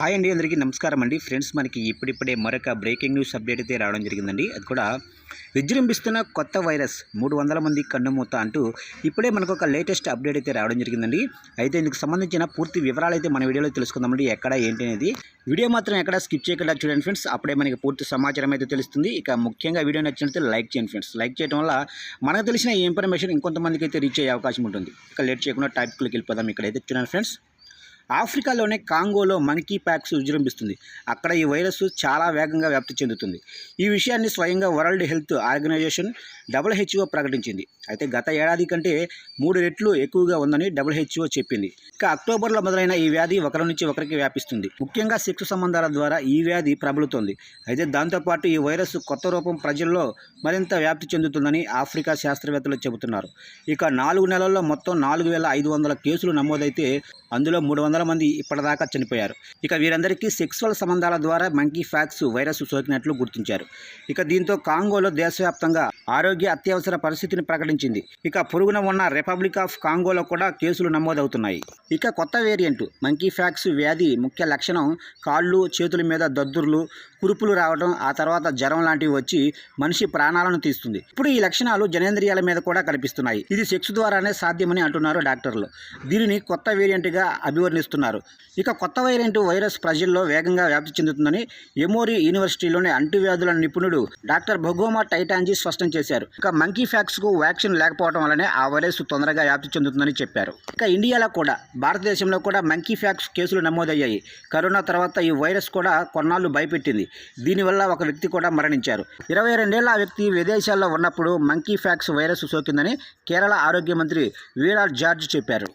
Hi అండి అందరికీ నమస్కారం అండి. ఫ్రెండ్స్ మనకి ఇప్పుడిప్పుడే మరొక బ్రేకింగ్ న్యూస్ అప్డేట్ అయితే రావడం జరిగిందండి. అది కూడా విజృంభిస్తున్న కొత్త వైరస్ మూడు వందల మంది కన్నుమూత అంటూ ఇప్పుడే మనకు ఒక లేటెస్ట్ అప్డేట్ అయితే రావడం జరిగిందండి. అయితే ఇందుకు సంబంధించిన పూర్తి వివరాలు అయితే మన వీడియోలో తెలుసుకుందామండి ఎక్కడ ఏంటి అనేది. వీడియో మాత్రం ఎక్కడ స్కిప్ చేయకుండా చూడండి ఫ్రెండ్స్. అప్పుడే మనకి పూర్తి సమాచారం అయితే తెలుస్తుంది. ఇక ముఖ్యంగా వీడియో నచ్చినట్లయితే లైక్ చేయండి ఫ్రెండ్స్. లైక్ చేయడం వల్ల మనకు తెలిసిన ఈ ఇన్ఫర్మేషన్ ఇంకొంతమందికి అయితే రీచ్ అయ్యే అవకాశం ఉంటుంది. ఇక లేట్ చేయకుండా టాపిక్లోకి వెళ్ళిపోదాం. ఇక్కడైతే చూడండి ఫ్రెండ్స్. ఆఫ్రికాలోనే కాంగోలో మంకీ ప్యాక్స్ విజృంభిస్తుంది. అక్కడ ఈ వైరస్ చాలా వేగంగా వ్యాప్తి చెందుతుంది. ఈ విషయాన్ని స్వయంగా వరల్డ్ హెల్త్ ఆర్గనైజేషన్ డబ్ల్యూహెచ్ఓ ప్రకటించింది. అయితే గత ఏడాది కంటే మూడు రెట్లు ఎక్కువగా ఉందని డబ్ల్యూహెచ్ఓ చెప్పింది. ఇక అక్టోబర్లో మొదలైన ఈ వ్యాధి ఒకరి నుంచి ఒకరికి వ్యాపిస్తుంది. ముఖ్యంగా సెక్స్ సంబంధాల ద్వారా ఈ వ్యాధి ప్రబలుతోంది. అయితే దాంతోపాటు ఈ వైరస్ కొత్త రూపం ప్రజల్లో మరింత వ్యాప్తి చెందుతుందని ఆఫ్రికా శాస్త్రవేత్తలు చెబుతున్నారు. ఇక నాలుగు నెలల్లో మొత్తం నాలుగు వేల ఐదు వందల కేసులు నమోదైతే అందులో మూడు వందల మంది ఇప్పటిదాకా చనిపోయారు. ఇక వీరందరికీ సెక్సువల్ సంబంధాల ద్వారా మంకీ ఫ్యాక్స్ వైరస్ సోకినట్లు గుర్తించారు. ఇక దీంతో కాంగోలో దేశవ్యాప్తంగా ఆరోగ్య అత్యవసర పరిస్థితిని ప్రకటించింది. ఇక పొరుగున ఉన్న రిపబ్లిక్ ఆఫ్ కాంగోలో కూడా కేసులు నమోదవుతున్నాయి. ఇక కొత్త వేరియంట్ మంకీ ఫ్యాక్స్ వ్యాధి ముఖ్య లక్షణం కాళ్ళు చేతుల మీద దద్దుర్లు కురుపులు రావడం ఆ తర్వాత జ్వరం లాంటివి వచ్చి మనిషి ప్రాణాలను తీస్తుంది. ఇప్పుడు ఈ లక్షణాలు జనేంద్రియాల మీద కూడా కనిపిస్తున్నాయి. ఇది సెక్స్ ద్వారానే సాధ్యమని అంటున్నారు డాక్టర్లు. దీనిని కొత్త వేరియంట్గా అభివర్ణిస్తున్నారు ఇక కొత్త వైరెంట్ వైరస్ ప్రజల్లో వేగంగా వ్యాప్తి చెందుతుందని ఎమోరి యూనివర్సిటీలోని అంటువ్యాధుల నిపుణుడు డాక్టర్ భగోమా టైటాంజీ స్పష్టం చేశారు. ఇక మంకీ ఫ్యాక్స్కు వ్యాక్సిన్ లేకపోవడం వల్లనే ఆ వైరస్ తొందరగా వ్యాప్తి చెందుతుందని చెప్పారు. ఇక ఇండియాలో కూడా భారతదేశంలో కూడా మంకీ ఫ్యాక్స్ కేసులు నమోదయ్యాయి. కరోనా తర్వాత ఈ వైరస్ కూడా కొన్నాళ్ళు భయపెట్టింది. దీనివల్ల ఒక వ్యక్తి కూడా మరణించారు. ఇరవై రెండేళ్ళ ఆ వ్యక్తి విదేశాల్లో ఉన్నప్పుడు మంకీ ఫ్యాక్స్ వైరస్ సోకిందని కేరళ ఆరోగ్య మంత్రి వీరా జార్జ్ చెప్పారు.